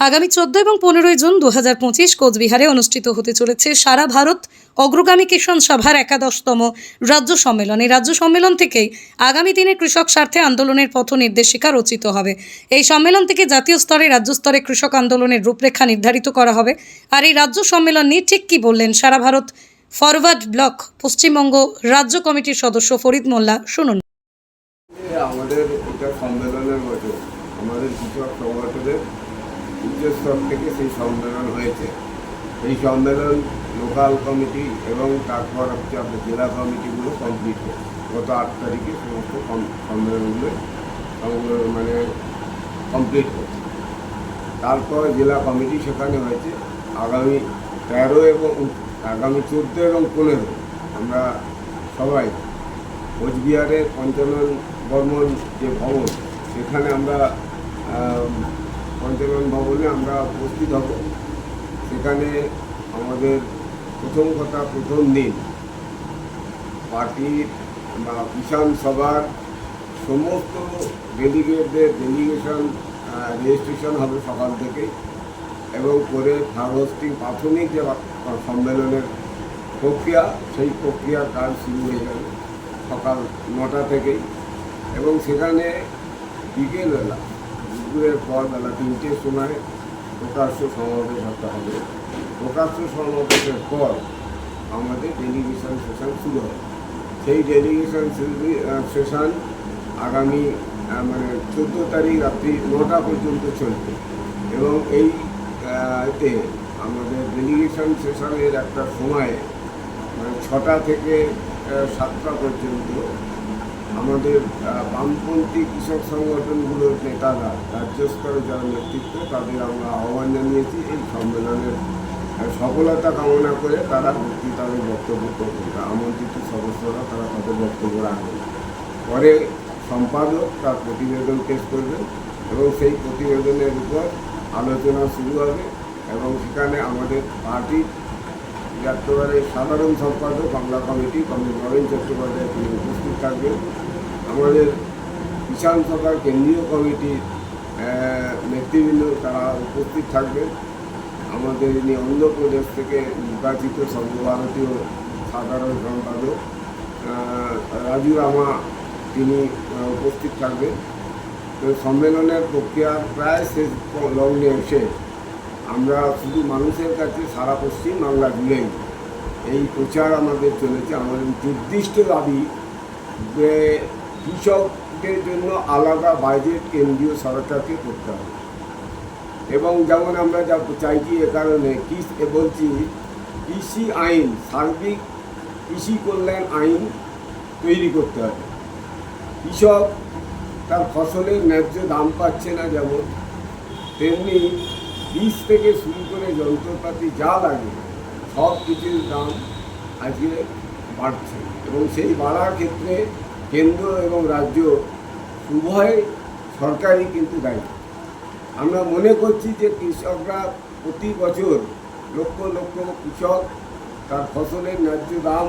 আগামী চোদ্দ এবং পনেরোই জুন দু হাজার পঁচিশ কোচবিহারে অনুষ্ঠিত হতে চলেছে সারা ভারত অগ্রগামী কিষাণ সভার একাদশতম রাজ্য সম্মেলন। এই রাজ্য সম্মেলন থেকেই আগামী দিনে কৃষক স্বার্থে আন্দোলনের পথ নির্দেশিকা রচিত হবে। এই সম্মেলন থেকে জাতীয় স্তরে, রাজ্য স্তরে কৃষক আন্দোলনের রূপরেখা নির্ধারিত করা হবে। আর এই রাজ্য সম্মেলন নিয়ে ঠিক কী বললেন সারা ভারত? ফরওয়ার্ড ব্লক, পশ্চিমবঙ্গ রাজ্য কমিটির সদস্য ফরিদ মোল্লা, শুনুন। আমাদের এটা সম্মেলনের আমাদের কৃষক সংগঠনের উচ্চ স্তর থেকে সেই সম্মেলন হয়েছে। এই সম্মেলন লোকাল কমিটি এবং তারপর হচ্ছে আপনার জেলা কমিটিগুলো কমপ্লিট হয়েছে। গত আট তারিখে সমস্ত সম্মেলনগুলো মানে কমপ্লিট হয়েছে। তারপর জেলা কমিটি সেখানে হয়েছে। আগামী তেরো এবং আগামী চোদ্দ এবং পনেরো আমরা সবাই কোচবিহারের পঞ্চানন বর্মন যে ভবন, সেখানে আমরা ভবনে আমরা উপস্থিত হব। সেখানে আমাদের প্রথম কথা, প্রথম দিন। পার্টির বা কিষাণ সভার সমস্ত ডেলিগেটদের ডেলিগেশন রেজিস্ট্রেশন হবে সকাল থেকে এবং করে ফার্স্টিং প্রাথমিক যে সম্মেলনের প্রক্রিয়া, সেই প্রক্রিয়ার কাজ শুরু হয়ে যাবে সকাল নটা থেকেই। এবং সেখানে বিকেলবেলা, দুপুরের পর বেলা তিনটের সময় প্রকাশ্য সমাবেশ হতে হবে। প্রকাশ্য সমাবেশের পর আমাদের ডেলিগেশন সেশন শুরু হবে। সেই ডেলিগেশন সেশন আগামী মানে চোদ্দ তারিখ রাত্রি নটা পর্যন্ত চলবে। এবং এই এতে আমাদের ডেলিগেশন সেশনের একটা সময়ে মানে ছটা থেকে সাতটা পর্যন্ত আমাদের বামপন্থী কৃষক সংগঠনগুলোর নেতারা রাজ্য স্তরে যারা নেতৃত্ব, তাদের আমরা আহ্বান জানিয়েছি এই সম্মেলনের সফলতা কামনা করে তারা বক্তৃতাদের বক্তব্য করবেন। আমন্ত্রিত সদস্যরা তারা তাদের বক্তব্য রাখবেন। পরে সম্পাদক তার প্রতিবেদন পেশ করবেন এবং সেই প্রতিবেদনের উপর আলোচনা শুরু হবে এবং সেখানে আমাদের পার্টির একেবারে সাধারণ সম্পাদক, বাংলা কমিটি কমিটি নরেন চট্টোপাধ্যায় তিনি উপস্থিত থাকবেন। আমাদের কিষাণ সভার কেন্দ্রীয় কমিটির নেতৃবৃন্দ তারা উপস্থিত থাকবেন। আমাদের ইনি অন্ধ্রপ্রদেশ থেকে নির্বাচিত সর্বভারতীয় সাধারণ সম্পাদক রাজু রামা তিনি উপস্থিত থাকবেন। তো সম্মেলনের প্রক্রিয়া প্রায় শেষ লগ্নে এসে আমরা শুধু মানুষের কাছে সারা পশ্চিম বাংলা জুড়েই এই প্রচার আমাদের চলেছে, আমাদের নির্দিষ্ট দাবি যে কৃষকদের জন্য আলাদা বাজেট কেন্দ্রীয় সরকারকে করতে হবে। এবং যেমন আমরা যা চাইছি এ কারণে কি বলছি, কৃষি আইন, সার্বিক কৃষি কল্যাণ আইন তৈরি করতে হবে। কৃষক তার ফসলের ন্যায্য দাম পাচ্ছে না যেমন, তেমনি বীজ থেকে শুরু করে যন্ত্রপাতি যা লাগে, সব কিছুর দাম আজকে বাড়ছে। এবং সেই বাড়ার ক্ষেত্রে কেন্দ্র এবং রাজ্য উভয় সরকারই কিন্তু দায়ী। আমরা মনে করছি যে কৃষকরা প্রতি বছর লক্ষ লক্ষ কৃষক তার ফসলের ন্যায্য দাম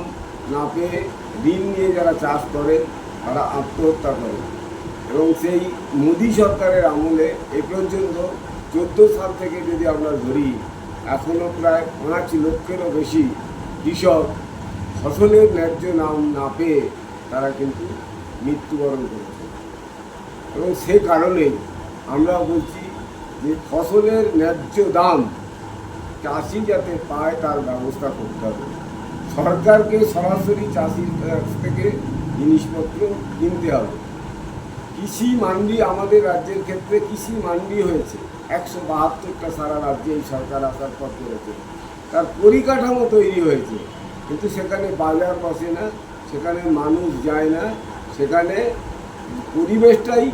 না পেয়ে ঋণ নিয়ে যারা চাষ করে, তারা আত্মহত্যা করে। এবং সেই মোদী সরকারের আমলে এ পর্যন্ত চোদ্দ সাল থেকে যদি আমরা ধরি এখনও প্রায় পাঁচ লক্ষেরও বেশি কৃষক ফসলের ন্যায্য নাম না পেয়ে তারা কিন্তু মৃত্যুবরণ করেছে। এবং সে কারণে আমরা বলছি যে ফসলের ন্যায্য দাম চাষি যাতে পায় তার ব্যবস্থা করতে হবে। সরকারকে সরাসরি চাষির কাছ থেকে জিনিসপত্র কিনতে হবে। কৃষি মান্ডি আমাদের রাজ্যের ক্ষেত্রে কৃষি মান্ডি হয়েছে। একশো বাহাত্তরটা সারা রাজ্যে এই সরকার আসার পর করেছে। তার পরিকাঠামো তৈরি হয়েছে। কিন্তু সেখানে বাজার বসে না, সেখানে মানুষ যায় না, সেখানে পরিবেশটাই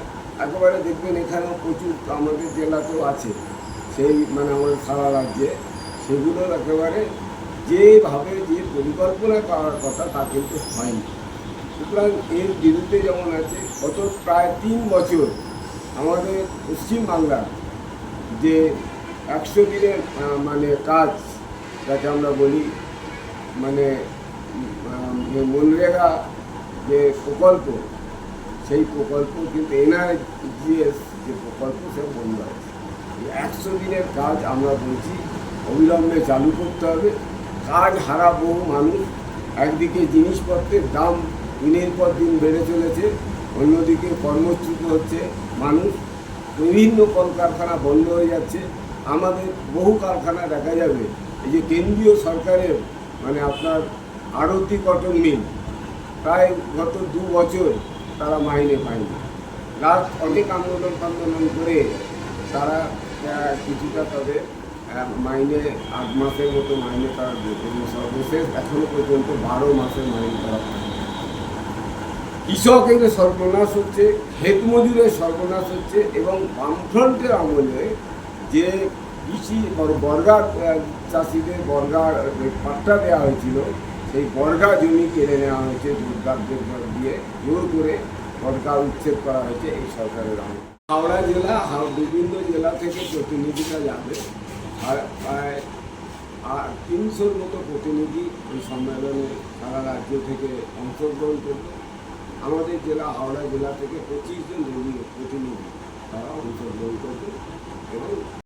একেবারে দেখবেন এখানেও প্রচুর আমাদের জেলাতেও আছে। সেই মানে আমাদের সারা রাজ্যে সেগুলোর একেবারে যেভাবে যে পরিকল্পনা করার কথা তা কিন্তু হয়নি। সুতরাং এর বিরুদ্ধে যেমন আছে, গত প্রায় তিন বছর আমাদের পশ্চিমবাংলার যে একশো দিনের মানে কাজ, যাকে আমরা বলি মানে যে মনরেগা যে প্রকল্প, সেই প্রকল্প কিন্তু এনআরজিএস যে প্রকল্প সে বন্ধ আছে। একশো দিনের কাজ আমরা বলছি, অবিলম্বে চালু করতে হবে। কাজ হারা বহু মানুষ, একদিকে জিনিসপত্রের দাম দিনের পর দিন বেড়ে চলেছে, অন্যদিকে কর্মচ্যুত হচ্ছে মানুষ। বিভিন্ন কলকারখানা বন্ধ হয়ে যাচ্ছে। আমাদের বহু কারখানা দেখা যাবে। এই যে কেন্দ্রীয় সরকারের মানে আপনার আড়তি কটন মিল, প্রায় গত দু বছর তারা মাইনে পায়নি। লাস্ট অনেক আন্দোলন আন্দোলন করে তারা কিছুটা তাদের মাইনে, আট মাসের মতো মাইনে তারা সর্বশেষ এখনও পর্যন্ত বারো মাসের মাইনে তারা। কৃষকের সর্বনাশ হচ্ছে, ক্ষেত মজুরের সর্বনাশ হচ্ছে এবং বামফ্রন্টের আমলে যে কৃষি বর- বর্গা চাষিদের বর্গা পাট্টা দেওয়া হয়েছিল, সেই বর্গা জমি কেড়ে নেওয়া হয়েছে দুর্গাদের দিয়ে জোর করে বর্গা উচ্ছেদ করা হয়েছে এই সরকারের আমলে। হাওড়া জেলা বিভিন্ন জেলা থেকে প্রতিনিধিরা যাবে। আর প্রায়, আর তিনশোর মতো প্রতিনিধি এই সম্মেলনে সারা রাজ্য থেকে অংশগ্রহণ করবে। আমাদের জেলা হাওড়া জেলা থেকে পঁচিশ জন প্রতিনিধি। তারা অংশগ্রহণ করবে এবং